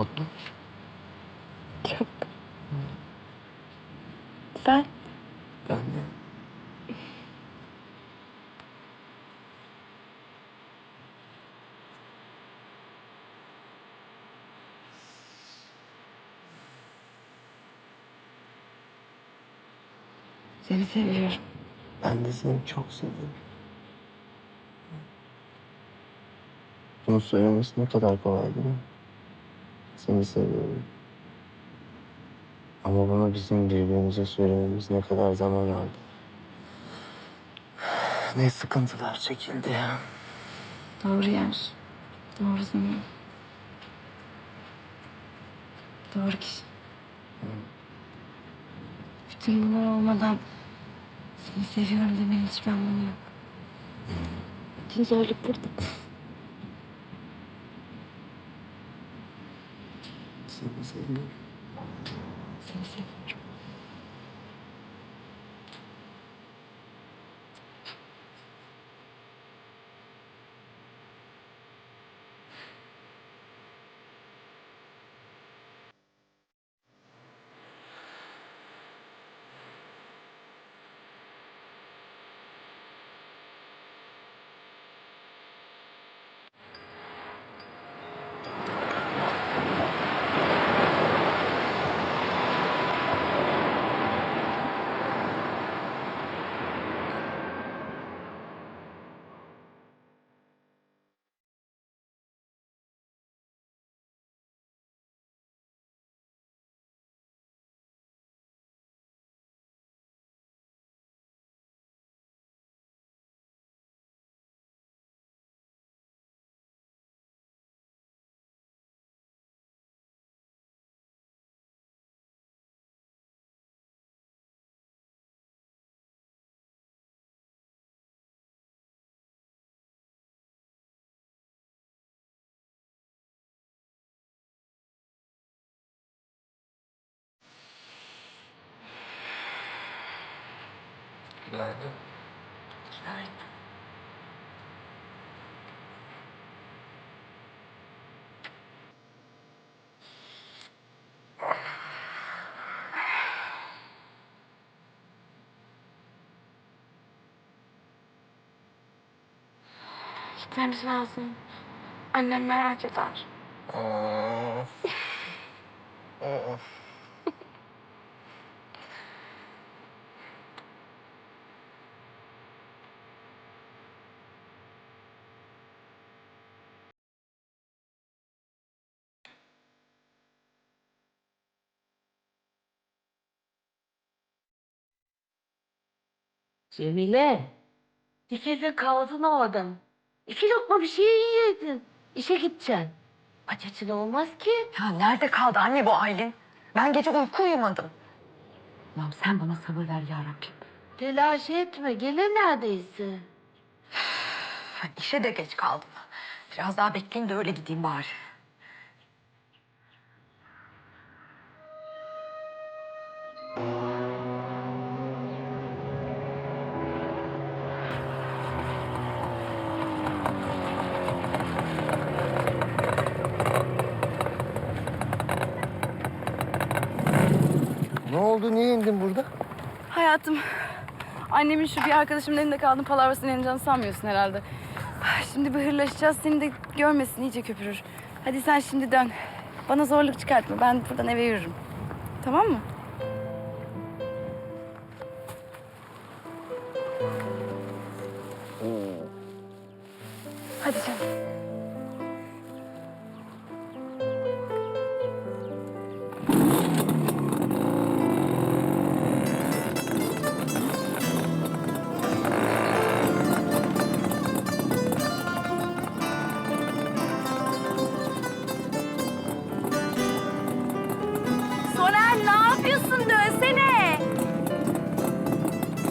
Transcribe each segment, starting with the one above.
Mutlu. Çok. Sen? Ben de. Seni seviyorum. Ben de seni çok seviyorum. Bunu söylemesi ne kadar kolay değil mi? Seni seviyorum. Ama bunu bizim birbirimize söylememiz ne kadar zaman aldı. Ne sıkıntılar çekildi. Doğru yer. Doğru zaman. Doğru kişi. Bütün bunlar olmadan seni seviyorum demenin hiçbir anlamı yok. Bütün zorluk burada. Seni seviyorum. Seni seviyorum. Günaydın. Günaydın. Gitmemiz lazım. Annem merak eder. Aa. Cemile. Dikildin kaldın orada. İki lokma bir şey yiyedin. İşe gideceksin. Aç açın olmaz ki. Ya nerede kaldı anne bu Aylin? Ben gece uyku uyumadım. Allah'ım sen bana sabır ver ya Rabbim. Telaş etme. Gelir neredeyse. İşe de geç kaldım. Biraz daha bekleyeyim de öyle gideyim bari. Ne oldu? Niye indin burada? Hayatım, annemin şu bir arkadaşımın elinde kaldım palavrasını ineceğini sanmıyorsun herhalde. Şimdi bir hırlaşacağız, seni de görmesin, iyice köpürür. Hadi sen şimdi dön. Bana zorluk çıkartma, ben buradan eve yürürüm. Tamam mı?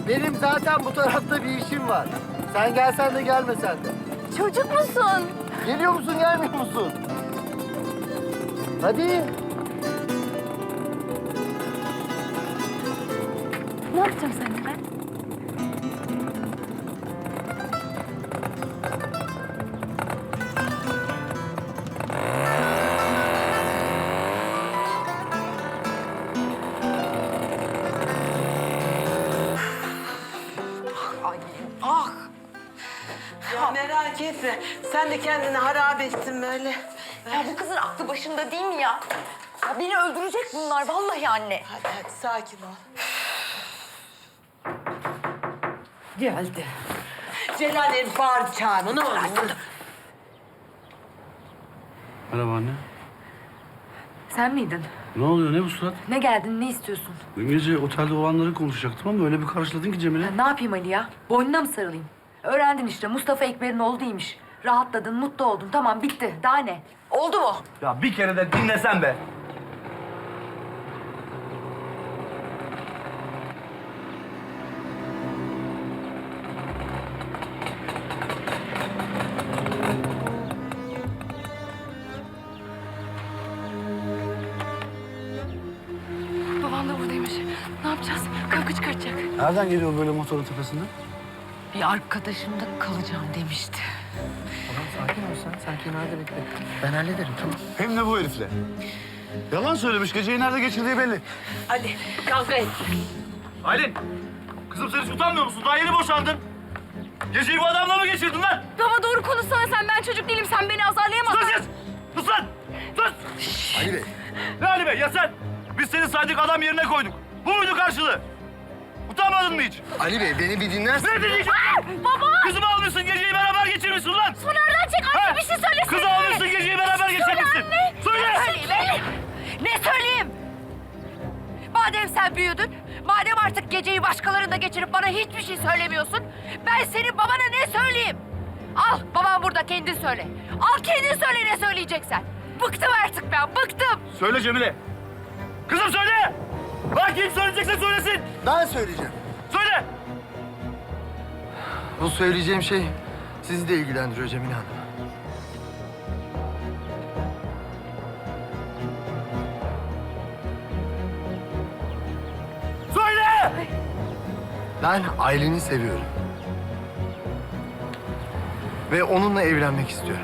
Benim zaten bu tarafta bir işim var. Sen gelsen de gelmesen de. Çocuk musun? Geliyor musun gelmiyor musun? Hadi. Ne yapacağım seninle Ya merak etme. Sen de kendini harap ettin böyle. Ya bu kızın aklı başında değil mi ya? ya beni öldürecek bunlar vallahi anne. Hadi hadi sakin ol. Geldi. Celal herif bağırdı çağırma ne olur. Merhaba anne. Sen miydin? Ne oluyor ne bu surat? Ne geldin ne istiyorsun? Dün gece otelde olanları konuşacaktım ama öyle bir karşıladın ki Cemile. Ya ne yapayım Ali ya? Boynuna mı sarılayım? Öğrendin işte Mustafa Ekber'in oğlu değilmiş. Rahatladın, mutlu oldun. Tamam bitti. Daha ne? Oldu mu? Ya bir kere de dinlesen be. Babam da buradaymış. Ne yapacağız? Kavga çıkartacak. Nereden geliyor böyle motorun tepesinde? Bir arkadaşımda kalacağım demişti. Sakin ol sen. Sen kenarda bekle. Ben hallederim tamam. Hem de bu herifle. Yalan söylemiş. Geceyi nerede geçirdiği belli. Hadi kavga et. Aylin, kızım sen hiç utanmıyor musun? Daha yeni boşandın. Geceyi bu adamla mı geçirdin lan? Baba doğru konuşsana sen. Ben çocuk değilim. Sen beni azarlayamazsın. Sus! Sus lan! Sus! Ali Bey. Ne Ali Bey ya sen? Biz seni saydık adam yerine koyduk. Bu muydu karşılığı? Utanmadın mı hiç? Ali Bey beni bir dinlersin. Ne diyeceksin? Baba! Kızımı almışsın geceyi beraber geçirmişsin lan. Nereden çek? Ha? Anne bir şey söylesene. Kızı almışsın geceyi beraber geçirmişsin. Söyle! Söyle. Ne söyleyeyim? Madem sen büyüdün, madem artık geceyi başkalarında geçirip bana hiçbir şey söylemiyorsun, ben senin babana ne söyleyeyim? Al, babam burada kendin söyle. Al kendin söyle ne söyleyeceksen. Bıktım artık ben, bıktım. Söyle Cemile. Kızım söyle! Bak kim söyleyecekse söylesin. Ben söyleyeceğim. Söyle! Bu söyleyeceğim şey sizi de ilgilendiriyor Cemile Hanım. Söyle! Ben Aylin'i seviyorum. Ve onunla evlenmek istiyorum.